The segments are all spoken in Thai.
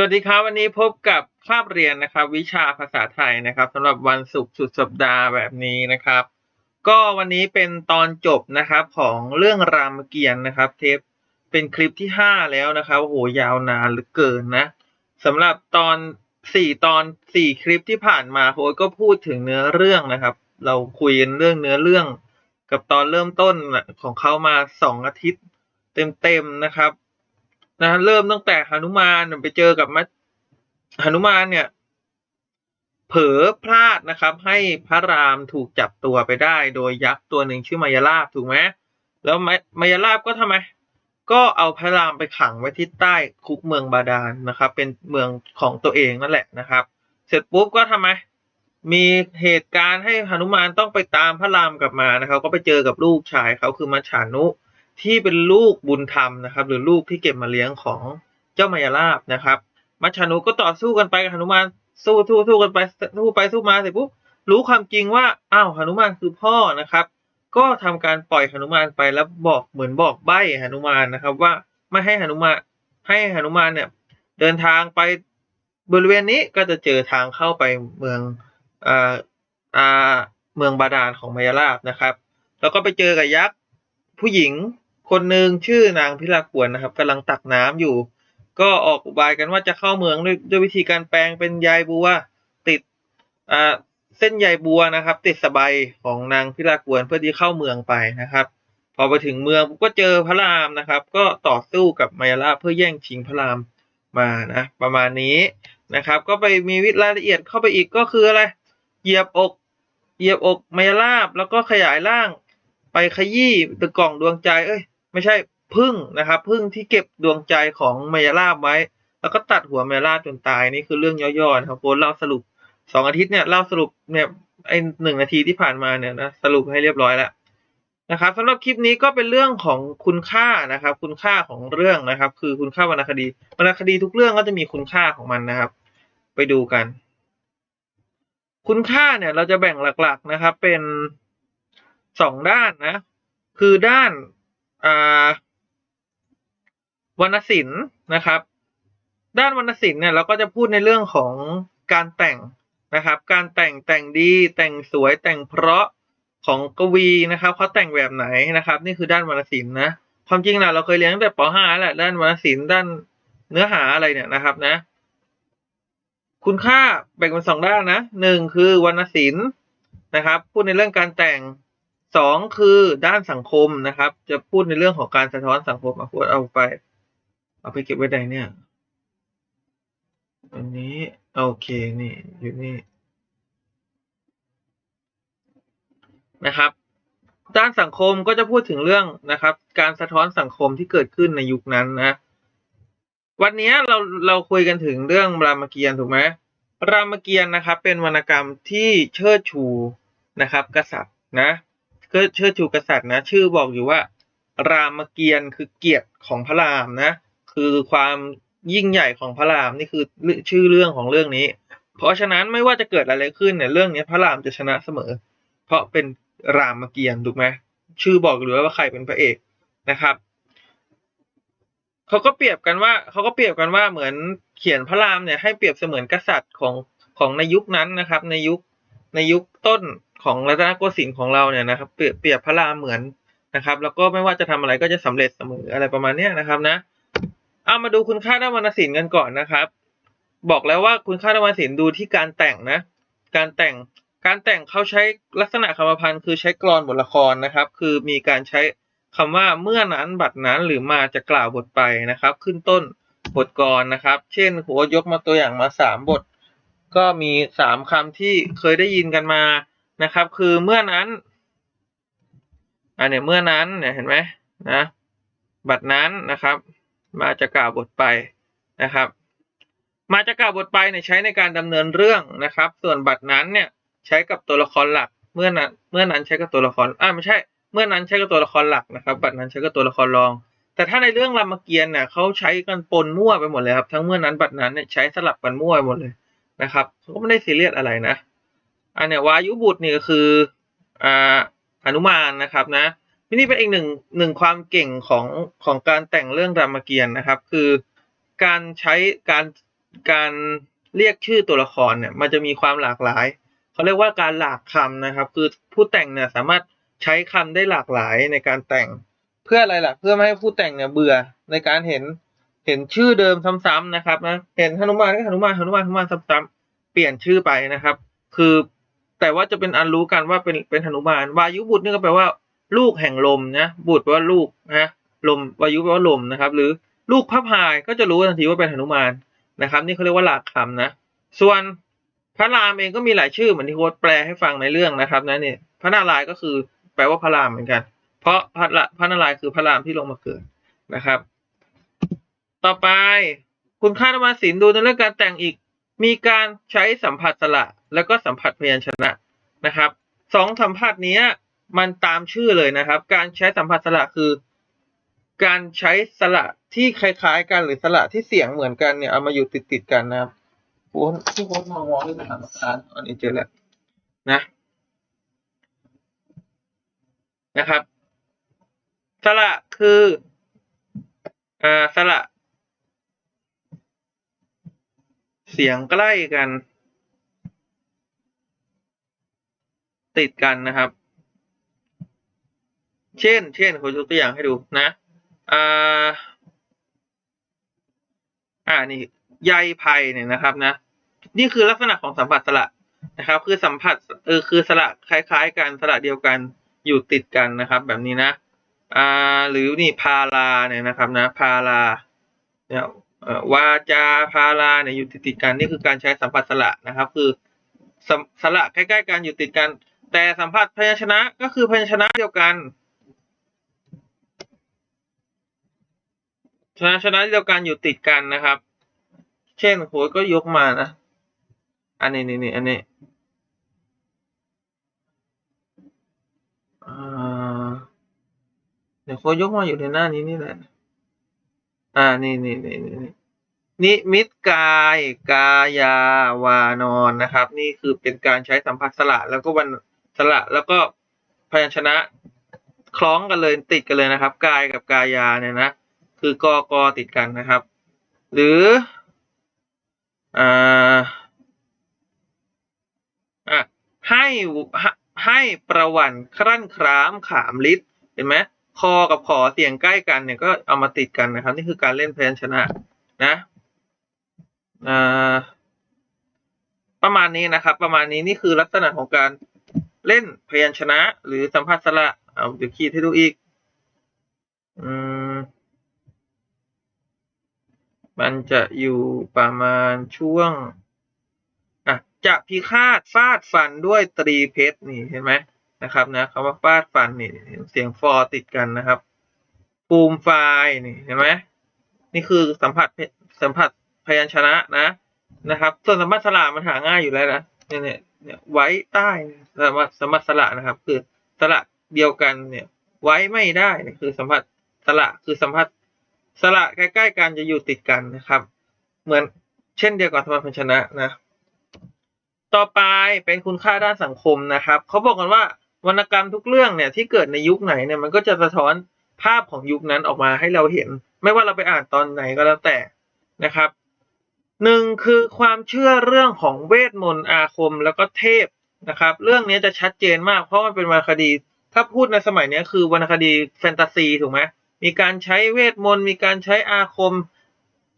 สวัสดีครับ วันนี้พบกับคาบเรียนนะครับ วิชาภาษาไทยนะครับสำหรับวันศุกร์สุดสัปดาห์แบบนี้นะครับ ก็วันนี้เป็นตอนจบนะครับของเรื่องรามเกียรติ์นะครับ เทปเป็นคลิปที่ห้าแล้วนะครับโอ้โหยาวนานเหลือเกินนะสำหรับตอนสี่ตอนสี่คลิปที่ผ่านมาโค้ชก็พูดถึงเนื้อเรื่องนะครับ เราคุยกันเรื่องเนื้อเรื่อง กับตอนเริ่มต้นของเขามาสองอาทิตย์เต็มๆนะครับ นะเริ่มตั้งแต่หนุมานไปเจอกับมัหนุมานเนี่ย เผลอพลาดนะครับ ให้พระรามถูกจับตัวไปได้ โดยยักษ์ตัวหนึ่งชื่อมายาลาบถูกไหมแล้วมายาลาบก็ทำไม ก็เอาพระรามไปขังไว้ที่ใต้คุกเมืองบาดาลนะครับ เป็นเมืองของตัวเองนั่นแหละนะครับ เสร็จปุ๊บก็ทำไมมีเหตุการณ์ให้หนุมานต้องไปตามพระรามกลับมานะครับ ก็ไปเจอกับลูกชายเขาคือมัจฉานุ ที่เป็นลูกบุญธรรมนะครับ หรือลูกที่เก็บมาเลี้ยงของเจ้ามายาลาบนะครับ มัจฉานุก็ต่อสู้กันไปกับหนุมานสู้สู้สู้กันไปสู้ไปสู้มาเสร็จปุ๊บรู้ความจริงว่าอ้าวหนุมานคือพ่อนะครับ ก็ทำการปล่อยหนุมานไปแล้วบอกเหมือนบอกใบ้หนุมานนะครับ ว่าไม่ให้หนุมานให้หนุมานเนี่ยเดินทางไปบริเวณนี้ก็จะเจอทางเข้าไปเมืองอ่าอ่าเมืองบาดาลของมายาลาบนะครับ แล้วก็ไปเจอกับยักษ์ผู้หญิง คนหนึ่งชื่อนางพิลากวนนะครับกำลังตักน้ำอยู่ ก็ออกอุบายกันว่าจะเข้าเมืองด้วยด้วยวิธีการแปลงเป็นใยบัวติดอ่าเส้นใยบัวนะครับ ติดสบายของนางพิลากวนเพื่อที่เข้าเมืองไปนะครับ พอไปถึงเมืองก็เจอพระรามนะครับ ก็ต่อสู้กับมายาลาเพื่อแย่งชิงพระรามมานะประมาณนี้นะครับ ก็ไปมีวิรายละเอียดเข้าไปอีกก็คืออะไรเหยียบอกเหยียบอกมายาลาบแล้วก็ขยายร่าง ไปขยี้ตะกล่องดวงใจ เอ้ย ไม่ใช่พึ่งนะครับพึ่งที่เก็บดวงใจของมายาลาบไว้ แล้วก็ตัดหัวมายาลาบจนตายนี่คือเรื่องย่อๆนะครับโค้ชเล่าสรุปสองอาทิตย์เนี่ยเล่าสรุปเนี่ยไอหนึ่งนาทีที่ผ่านมาเนี่ยนะสรุปให้เรียบร้อยแล้วนะครับสำหรับคลิปนี้ก็เป็นเรื่องของคุณค่านะครับ คุณค่าของเรื่องนะครับ คือคุณค่าวรรณคดีวรรณคดีทุกเรื่องก็จะมีคุณค่าของมันนะครับ ไปดูกัน คุณค่าเนี่ยเราจะแบ่งหลักๆนะครับ เป็นสองด้านนะ คือด้าน วรรณศิลป์นะครับ ด้านวรรณศิลป์เนี่ยเราก็จะพูดในเรื่องของการแต่งนะครับ การแต่งแต่งดีแต่งสวยแต่งเพราะของกวีนะครับเขาแต่งแบบไหนนะครับ นี่คือด้านวรรณศิลป์นะความจริงนะเราเคยเรียนตั้งแต่ป .5 แหละด้านวรรณศิลป์ด้านเนื้อหาอะไรเนี่ยนะครับนะ คุณค่าแบ่งเป็นสองด้านนะหนึ่งคือวรรณศิลป์นะครับ พูดในเรื่องการแต่ง สองคือด้านสังคมนะครับ จะพูดในเรื่องของการสะท้อนสังคมเอาพูดเอาไป เอาไปเก็บไว้ใดเนี่ย อันนี้ โอเคนี่ อยู่นี่นะครับ ด้านสังคมก็จะพูดถึงเรื่องนะครับ การสะท้อนสังคมที่เกิดขึ้นในยุคนั้นนะ วันนี้เราเราคุยกันถึงเรื่องรามเกียรติ์ถูกไหมรามเกียรติ์นะครับ เป็นวรรณกรรมที่เชิดชูนะครับ กษัตริย์นะ ก็เชิดชูกษัตริย์นะ ชื่อบอกอยู่ว่า รามเกียรติ์คือเกียรติของพระรามนะ คือความยิ่งใหญ่ของพระรามนี่คือชื่อเรื่องของเรื่องนี้ เพราะฉะนั้นไม่ว่าจะเกิดอะไรขึ้นเนี่ยเรื่องนี้พระรามจะชนะเสมอ เพราะเป็นรามเกียรติ์ถูกไหมชื่อบอกอยู่ว่าใครเป็นพระเอกนะครับเขาก็เปรียบกันว่าเขาก็เปรียบกันว่าเหมือนเขียนพระรามเนี่ยให้เปรียบเสมือนกษัตริย์ของของในยุคนั้นนะครับ ในยุคในยุคต้น ของรัตนโกสินทร์ของเราเนี่ยนะครับ เปรียบพระรามเหมือนนะครับ แล้วก็ไม่ว่าจะทำอะไรก็จะสำเร็จเสมออะไรประมาณเนี้ยนะครับนะเอามาดูคุณค่าด้านวรรณศิลป์กันก่อนนะครับ บอกแล้วว่าคุณค่าด้านวรรณศิลป์ดูที่การแต่งนะ การแต่งการแต่งเขาใช้ลักษณะคำพันธ์คือใช้กลอนบทละครนะครับ คือมีการใช้คำว่าเมื่อนั้นบัดนั้นหรือมาจะกล่าวบทไปนะครับ ขึ้นต้นบทกรนะครับ เช่นหัวยกมาตัวอย่างมาสามบท ก็มีสามคำที่เคยได้ยินกันมา นะครับ คือเมื่อนั้นอันเนี่ยเมื่อนั้นเนี่ยเห็นไหมนะบัดนั้นนะครับ มาจะกล่าวบทไปนะครับ มาจะกล่าวบทไปเนี่ยใช้ในการดำเนินเรื่องนะครับ ส่วนบัดนั้นเนี่ยใช้กับตัวละครหลัก เมื่อนั้นเมื่อนั้นใช้กับตัวละครอ่าไม่ใช่ เมื่อนั้นใช้กับตัวละครหลักนะครับ บัดนั้นใช้กับตัวละครรอง แต่ถ้าในเรื่องรามเกียรติ์เนี่ยเขาใช้กันปนมั่วไปหมดเลยครับทั้งเมื่อนั้นบัดนั้นเนี่ยใช้สลับกันมั่วไปหมดเลยนะครับเขาก็ไม่ได้ซีเรียสอะไรนะ อันเนี้ยวายุบุตรนี่ก็คืออ่าหนุมานนะครับนะนี่เป็นอีกหนึ่งหนึ่งความเก่งของของการแต่งเรื่องรามเกียรติ์นะครับ คือการใช้การการเรียกชื่อตัวละครเนี่ยมันจะมีความหลากหลายเขาเรียกว่าการหลากคำนะครับ คือผู้แต่งเนี่ยสามารถใช้คำได้หลากหลายในการแต่ง เพื่ออะไรล่ะ เพื่อไม่ให้ผู้แต่งเนี่ยเบื่อในการเห็นเห็นชื่อเดิมซ้ำๆนะครับนะเห็นหนุมานก็หนุมานหนุมานหนุมานซ้ำๆเปลี่ยนชื่อไปนะครับ คือ แต่ว่าจะเป็นอันรู้กันว่าเป็นเป็นหนุมานวายุบุตรนี่ก็แปลว่า ลูกแห่งลมนะบุตรแปลว่าลูกนะลมวายุแปลว่าลมนะครับ หรือลูกพระพายก็จะรู้ทันทีว่าเป็นหนุมานนะครับ นี่เขาเรียกว่าหลักคำนะ ส่วนพระรามเองก็มีหลายชื่อเหมือนที่โค้ดแปลให้ฟังในเรื่องนะครับนะเนี่ยพระนารายก็คือแปลว่าพระรามเหมือนกัน เพราะพระพระนารายคือพระรามที่ลงมาเกิดนะครับ ต่อไปคุณค่านวสินดูในเรื่องการแต่งอีก มีการใช้สัมผัสสระแล้วก็สัมผัสพยัญชนะนะครับสองสัมผัสนี้มันตามชื่อเลยนะครับ การใช้สัมผัสสระคือ การใช้สระที่คล้ายๆ กันหรือสระที่เสียงเหมือนกันเนี่ยเอามาอยู่ติดๆกันนะครับโอ้ที่โค้ดมองมองด้วยนะครับอารย์อันนี้เจอแล้วนะนะครับสระคืออ่าสระ เสียงใกล้กัน ติดกันนะครับ เช่น เช่นขอยกตัวอย่างให้ดูนะ อ่า อ่า นี่ใยไผ่เนี่ยนะครับนะ นี่คือลักษณะของสัมผัสสระนะครับ คือสัมผัสเออคือสระคล้าย ๆ กันสระเดียวกันอยู่ติดกันนะครับ แบบนี้นะ อ่า หรือนี่พาราเนี่ยนะครับนะ พาราเนี่ย วาจาพาราเนี่ยอยู่ติดๆกันนี่คือการใช้สัมผัสสระนะครับ คือสสระใกล้ๆกันอยู่ติดกัน แต่สัมผัสพยัญชนะก็คือพยัญชนะเดียวกันพยัญชนะเดียวกันอยู่ติดกันนะครับ เช่นโหยก็ยกมานะอันนี้นี่นี่อันนี้เดี๋ยวโคยกมาอยู่ในหน้านี้นี่แหละ อ่านี่นี่นี่นี่นี่นิมิตกาย กายาวานอนนะครับ นี่คือเป็นการใช้สัมผัสสระแล้วก็วันสระแล้วก็พยัญชนะคล้องกันเลยติดกันเลยนะครับ กายกับกายาเนี่ยนะคือกอกอติดกันนะครับ หรืออ่าอะให้ให้ประวันครั่นครามขามลิศเห็นไหม คอกับขอเสียงใกล้กันเนี่ยก็เอามาติดกันนะครับ นี่คือการเล่นพยัญชนะนะประมาณนี้นะครับ ประมาณนี้นี่คือลักษณะของการเล่นพยัญชนะ หรือสัมผัสสระเอาเดี๋ยวขีดให้ดูอีกอืมมันจะอยู่ประมาณช่วงอะจะพิฆาตฟาดฟันด้วยตรีเพชรนี่เห็นไหม นะครับนะคำว่าฟาดฟันนี่เสียงฟอติดกันนะครับปูมไฟล์นี่เห็นไหมนี่คือสัมผัสสัมผัสพยัญชนะนะนะครับ ส่วนสัมผัสสระมันหาง่ายอยู่แล้วนะเนี่ยเนี่ยไว้ใต้สมผัสสัมผัสสระนะครับ คือสระเดียวกันเนี่ย ไว้ไม่ได้นี่คือสัมผัสสระคือสัมผัสสระใกล้ๆกันจะอยู่ติดกันนะครับ เหมือนเช่นเดียวกับสัมผัสพยัญชนะนะ ต่อไปเป็นคุณค่าด้านสังคมนะครับเขาบอกกันว่า วรรณกรรมทุกเรื่องเนี่ยที่เกิดในยุคไหนเนี่ยมันก็จะสะท้อนภาพของยุคนั้นออกมาให้เราเห็น ไม่ว่าเราไปอ่านตอนไหนก็แล้วแต่นะครับหนึ่งคือความเชื่อเรื่องของเวทมนต์อาคมแล้วก็เทพนะครับ เรื่องนี้จะชัดเจนมากเพราะมันเป็นวรรณคดี ถ้าพูดในสมัยนี้คือวรรณคดีแฟนตาซีถูกไหมมีการใช้เวทมนต์มีการใช้อาคม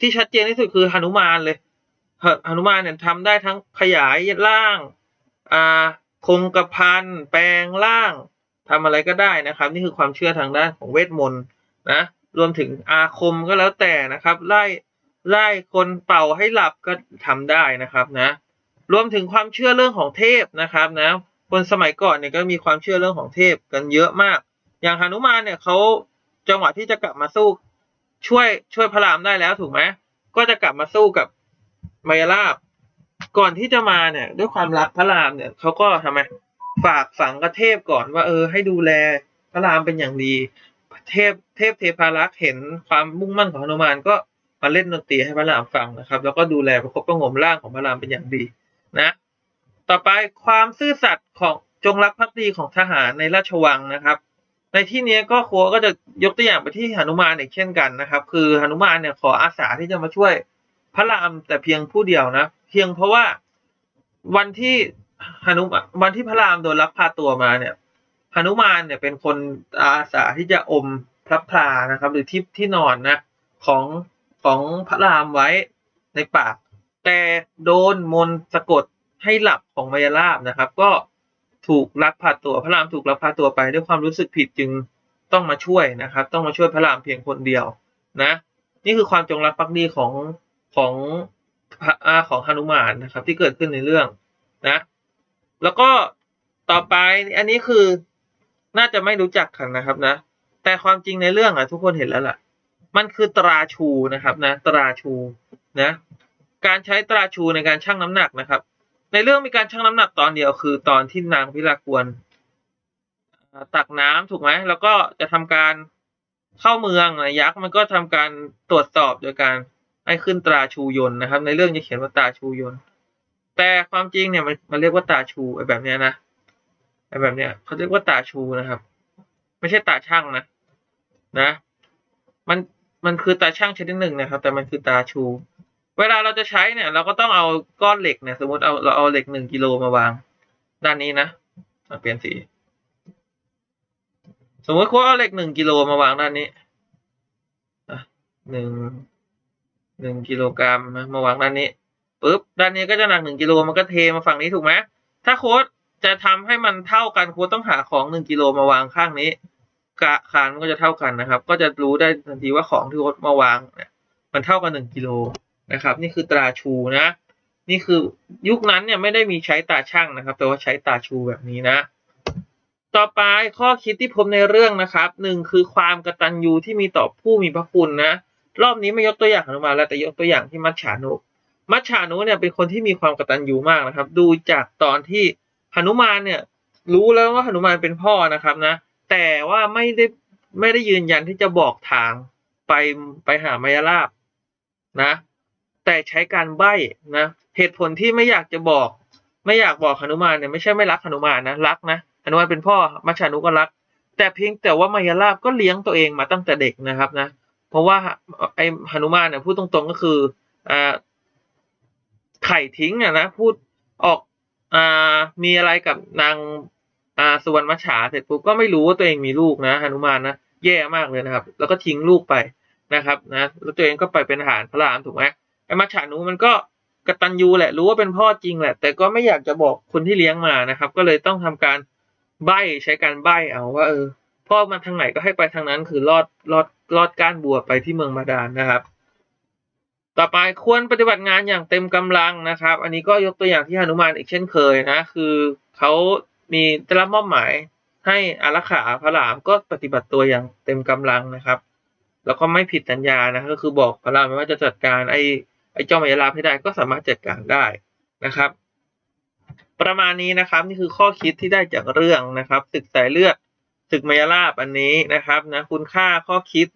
ที่ชัดเจนที่สุดคือหนุมานเลยหนุมานเนี่ยทำได้ทั้งขยายร่างอ่า คงกระพันแปลงร่างทำอะไรก็ได้นะครับ นี่คือความเชื่อทางด้านของเวทมนต์นะรวมถึงอาคมก็แล้วแต่นะครับ ไล่ไล่คนเป่าให้หลับก็ทำได้นะครับนะ รวมถึงความเชื่อเรื่องของเทพนะครับนะคนสมัยก่อนเนี่ยก็มีความเชื่อเรื่องของเทพกันเยอะมาก อย่างหนุมานเนี่ยเขาจังหวะที่จะกลับมาสู้ช่วยช่วยพระรามได้แล้วถูกไหมก็จะกลับมาสู้กับมายาลาบ ก่อนที่จะมาเนี่ย ด้วยความรักพระรามเนี่ยเขาก็ทำไมฝากฝังกับเทพก่อนว่า เออ ให้ดูแลพระรามเป็นอย่างดี เทพเทพเทพารักษ์เห็นความมุ่งมั่นของหนุมานก็มาเล่นดนตรีให้พระรามฟังนะครับ แล้วก็ดูแลประคบประหงมร่างของพระรามเป็นอย่างดีนะ ต่อไปความซื่อสัตย์ของจงรักภักดีของทหารในราชวังนะครับ ในที่นี้ก็ครัวก็จะยกตัวอย่างไปที่หนุมานอีกเช่นกันนะครับ คือหนุมานเนี่ยขออาสาที่จะมาช่วยพระรามแต่เพียงผู้เดียวนะ เพียงเพราะว่าวันที่หนุมานวันที่พระรามโดนลักพาตัวมาเนี่ยหนุมานเนี่ยเป็นคนอาสาที่จะอมพระพลานะครับ หรือที่ที่นอนนะของของพระรามไว้ในปาก แต่โดนมนต์สะกดให้หลับของมายาลาบนะครับ ก็ถูกลักพาตัวพระรามถูกลักพาตัวไปด้วยความรู้สึกผิดจึงต้องมาช่วยนะครับ ต้องมาช่วยพระรามเพียงคนเดียวนะ นี่คือความจงรักภักดีของของ ของหนุมานนะครับ ที่เกิดขึ้นในเรื่องนะ แล้วก็ต่อไปอันนี้คือน่าจะไม่รู้จักกันนะครับนะ แต่ความจริงในเรื่องอะทุกคนเห็นแล้วล่ะ มันคือตราชูนะครับนะ ตราชูนะ การใช้ตราชูในการชั่งน้ำหนักนะครับ ในเรื่องมีการชั่งน้ำหนักตอนเดียวคือ ตอนที่นางพิรากวนตักน้ำถูกไหมแล้วก็จะทำการเข้าเมืองนะยักษ์มันก็ทำการตรวจสอบโดยการ ให้ขึ้นตราชูยนนะครับ ในเรื่องจะเขียนว่าตาชูยน แต่ความจริงเนี่ยมันมันเรียกว่าตาชูไอ้แบบเนี้ยนะไอ้แบบเนี้ยเขาเรียกว่าตาชูนะครับ ไม่ใช่ตาช่างนะนะ มันมันคือตาช่างชนิดหนึ่งนะครับ แต่มันคือตาชู เวลาเราจะใช้เนี่ย เราก็ต้องเอาก้อนเหล็กเนี่ย สมมติเอาเราเอาเหล็กหนึ่งกิโลมาวาง ด้านนี้นะเปลี่ยนสีสมมติคุณเอาเหล็กหนึ่งกิโลมาวางด้านนี้หนึ่ง หนึ่งกิโลกรัมนะมาวางด้านนี้ปุ๊บด้านนี้ก็จะหนักหนึ่งกิโลมันก็เทมาฝั่งนี้ถูกไหมถ้าโค้ดจะทำให้มันเท่ากันโค้ดต้องหาของหนึ่งกิโลมาวางข้างนี้กะคานมันก็จะเท่ากันนะครับ ก็จะรู้ได้ทันทีว่าของที่โค้ดมาวางเนี่ยมันเท่ากันหนึ่งกิโลนะครับ นี่คือตราชูนะ นี่คือยุคนั้นเนี่ยไม่ได้มีใช้ตาช่างนะครับ แต่ว่าใช้ตาชูแบบนี้นะ ต่อไปข้อคิดที่พบในเรื่องนะครับหนึ่งคือความกตัญญูที่มีต่อผู้มีพระคุณนะ รอบนี้ไม่ยกตัวอย่างหนุมานแล้วแต่ยกตัวอย่างที่มัจฉานุ มัจฉานุเนี่ยเป็นคนที่มีความกตัญญูมากนะครับ ดูจากตอนที่หนุมานเนี่ย รู้แล้วว่าหนุมานเป็นพ่อนะครับนะ แต่ว่าไม่ได้ไม่ได้ยืนยันที่จะบอกทางไปไปหามายาลาบนะ แต่ใช้การใบ้นะเหตุผลที่ไม่อยากจะบอก ไม่อยากบอกหนุมานเนี่ยไม่ใช่ไม่รักหนุมานนะรักนะหนุมานเป็นพ่อมัจฉานุก็รัก แต่เพียงแต่ว่ามายาลาบก็เลี้ยงตัวเองมาตั้งแต่เด็กนะครับนะ เพราะว่าไอ้หนุมานเนี่ยพูดตรงๆก็คืออ่าไข่ทิ้งอะนะพูดออกอ่ามีอะไรกับนางอ่าสุวรรณมัจฉาเสร็จปุ๊บก็ไม่รู้ว่าตัวเองมีลูกนะหนุมานนะแย่มากเลยนะครับ แล้วก็ทิ้งลูกไปนะครับนะแล้วตัวเองก็ไปเป็นทหารพระรามถูกไหมไอ้มัจฉานุมันก็กตัญญูแหละรู้ว่าเป็นพ่อจริงแหละ แต่ก็ไม่อยากจะบอกคนที่เลี้ยงมานะครับ ก็เลยต้องทำการใบ้ใช้การใบ้เอาว่าเออพ่อมาทางไหนก็ให้ไปทางนั้นคือลอดลอด ลอดก้านบัวไปที่เมืองบาดาลนะครับ ต่อไปควรปฏิบัติงานอย่างเต็มกำลังนะครับ อันนี้ก็ยกตัวอย่างที่หนุมานอีกเช่นเคยนะ คือเขามีได้รับมอบหมายให้อารักขาพระรามก็ปฏิบัติตัวอย่างเต็มกำลังนะครับ แล้วก็ไม่ผิดสัญญานะก็คือบอกพระรามว่าจะจัดการไอ้ไอ้เจ้ามายาลาภให้ได้ก็สามารถจัดการได้นะครับ ประมาณนี้นะครับ นี่คือข้อคิดที่ได้จากเรื่องนะครับศึกสายเลือด ศึกมายาลาบอันนี้นะครับนะคุณค่าข้อคิด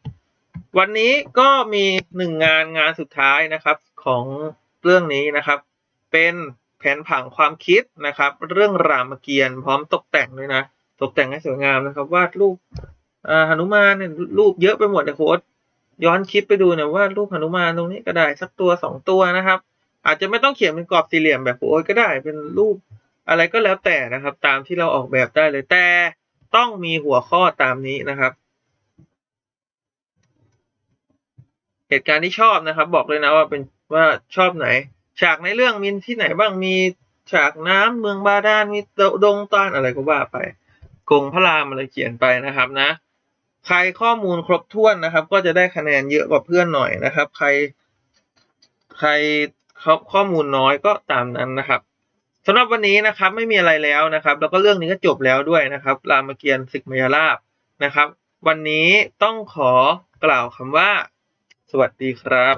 วันนี้ก็มีหนึ่งงานงานสุดท้ายนะครับของเรื่องนี้นะครับ เป็นแผนผังความคิดนะครับ เรื่องรามเกียรติ์พร้อมตกแต่งด้วยนะ ตกแต่งให้สวยงามนะครับวาดรูปหนุมานเนี่ยรูปเยอะไปหมดเลยโค้ดย้อนคลิปไปดูเนี่ารูปหนุมานตรงนี้ก็ได้สักตัวสองตัวนะครับ อาจจะไม่ต้องเขียนเป็นกรอบสี่เหลี่ยมแบบโอ้ยก็ได้เป็นรูปอะไรก็แล้วแต่นะครับ ตามที่เราออกแบบได้เลยแต่ ต้องมีหัวข้อตามนี้นะครับ เหตุการณ์ที่ชอบนะครับ บอกเลยนะว่าเป็นว่าชอบไหน ฉากในเรื่องมีที่ไหนบ้างมีฉากน้ำเมืองบาดาลมีดงตานอะไรก็ว่าไปกงพระรามอะไรเขียนไปนะครับนะ ใครข้อมูลครบถ้วนนะครับ ก็จะได้คะแนนเยอะกว่าเพื่อนหน่อยนะครับ ใครใครข้อมูลน้อยก็ตามนั้นนะครับ สำหรับวันนี้นะครับไม่มีอะไรแล้วนะครับ แล้วก็เรื่องนี้ก็จบแล้วด้วยนะครับรามเกียรติ์ศึกมายาลาบนะครับ วันนี้ต้องขอกล่าวคำว่า สวัสดีครับ